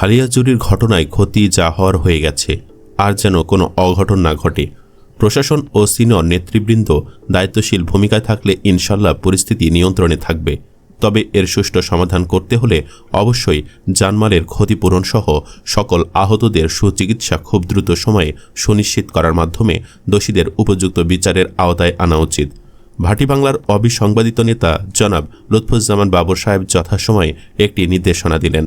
খালিয়াজুরির ঘটনায় ক্ষতি যা হওয়ার হয়ে গেছে, আর যেন কোনো অঘটন না ঘটে। প্রশাসন ও সিনিয়র নেতৃবৃন্দ দায়িত্বশীল ভূমিকায় থাকলে ইনশাল্লাহ পরিস্থিতি নিয়ন্ত্রণে থাকবে। তবে এর সুষ্ঠু সমাধান করতে হলে অবশ্যই জানমালের ক্ষতিপূরণ সহ সকল আহতদের সুচিকিৎসা খুব দ্রুত সময়ে সুনিশ্চিত করার মাধ্যমে দোষীদের উপযুক্ত বিচারের আওতায় আনা উচিত। ভাটি বাংলার অবিসংবাদিত নেতা জনাব লুৎফুজ্জামান বাবর সাহেব যথাসময়ে একটি নির্দেশনা দিলেন।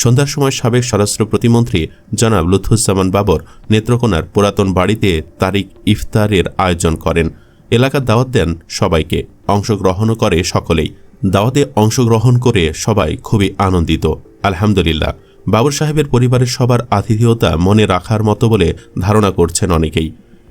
সন্ধ্যার সময় সাবেক স্বরাষ্ট্র প্রতিমন্ত্রী জনাব লুৎফুজ্জামান বাবর নেত্রকোনার পুরাতন বাড়িতে তারিক ইফতারের আয়োজন করেন। এলাকার দাওয়াত দেন সবাইকে, অংশগ্রহণও করে সকলেই। দাওয়াতে অংশগ্রহণ করে সবাই খুবই আনন্দিত। আলহামদুলিল্লাহ। বাবর সাহেবের পরিবারের সবার আতিথেয়তা মনে রাখার মতো বলে ধারণা করছেন অনেকেই।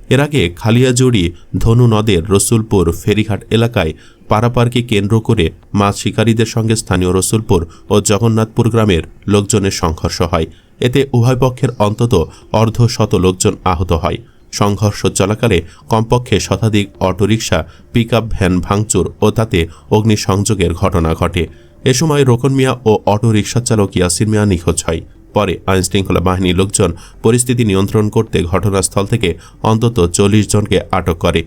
এর আগে খালিয়াজুড়ি, ধনু নদের, রসুলপুর, ফেরিঘাট এলাকায় পারাপারকে কেন্দ্র করে মাছ শিকারীদের সঙ্গে স্থানীয় রসুলপুর ও জগন্নাথপুর গ্রামের লোকজনের সংঘর্ষ হয়। এতে উভয় পক্ষের অন্তত অর্ধ শত লোকজন আহত হয়। সংঘর্ষ চলাকালে কমপক্ষে শতাধিক অটোরিকশা পিক ভ্যান ভাঙচুর ও তাতে অগ্নিসংযোগের ঘটনা ঘটে। এ সময় রোকন মিয়া ও অটো রিকশা চালক ইয়াসির মিয়া নিখোঁজ হয়। পরে আইনশৃঙ্খলা বাহিনীর লোকজন পরিস্থিতি নিয়ন্ত্রণ করতে ঘটনাস্থল থেকে অন্তত চল্লিশ জনকে আটক করে।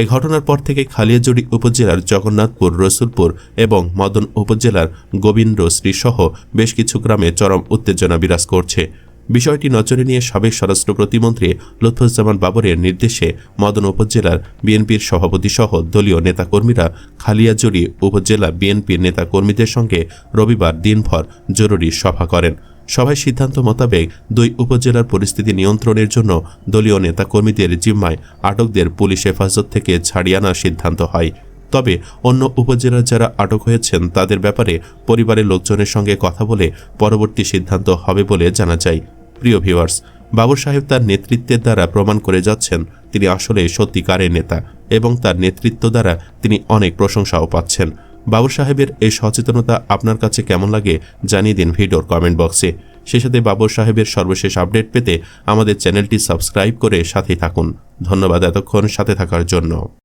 এ ঘটনার পর থেকে খালিয়াজুড়ি উপজেলার জগন্নাথপুর, রসুলপুর এবং মদন উপজেলার গোবিন্দ সহ বেশ কিছু গ্রামে চরম উত্তেজনা বিরাজ করছে। বিষয়টি নজরে নিয়ে সাবেক স্বরাষ্ট্র প্রতিমন্ত্রী লুৎফুজ্জামান বাবরের নির্দেশে মদন উপজেলার বিএনপির সভাপতি সহ দলীয় নেতাকর্মীরা খালিয়াজুড়ি উপজেলা বিএনপির নেতাকর্মীদের সঙ্গে রবিবার দিনভর জরুরি সভা করেন। সভায় সিদ্ধান্ত মোতাবেক দুই উপজেলার পরিস্থিতি নিয়ন্ত্রণের জন্য দলীয় নেতাকর্মীদের জিম্মায় আটকদের পুলিশ হেফাজত থেকে ছাড়িয়ে আনার সিদ্ধান্ত হয়। তবে অন্য উপজেলার যারা আটক হয়েছেন, তাদের ব্যাপারে পরিবারের লোকজনের সঙ্গে কথা বলে পরবর্তী সিদ্ধান্ত হবে বলে জানা যায়। প্রিয় ভিউয়ার্স, বাবর সাহেব তার নেতৃত্বের দ্বারা প্রমাণ করে যাচ্ছেন, তিনি আসলে সত্যিকারের নেতা এবং তার নেতৃত্ব দ্বারা তিনি অনেক প্রশংসাও পাচ্ছেন। বাবর সাহেবের এই সচেতনতা আপনার কাছে কেমন লাগে জানিয়ে দিন ভিডিওর কমেন্ট বক্সে সে সাথে বাবর সাহেবের সর্বশেষ আপডেট পেতে আমাদের চ্যানেলটি সাবস্ক্রাইব করে সাথেই থাকুন। ধন্যবাদ এতক্ষণ সাথে থাকার জন্য।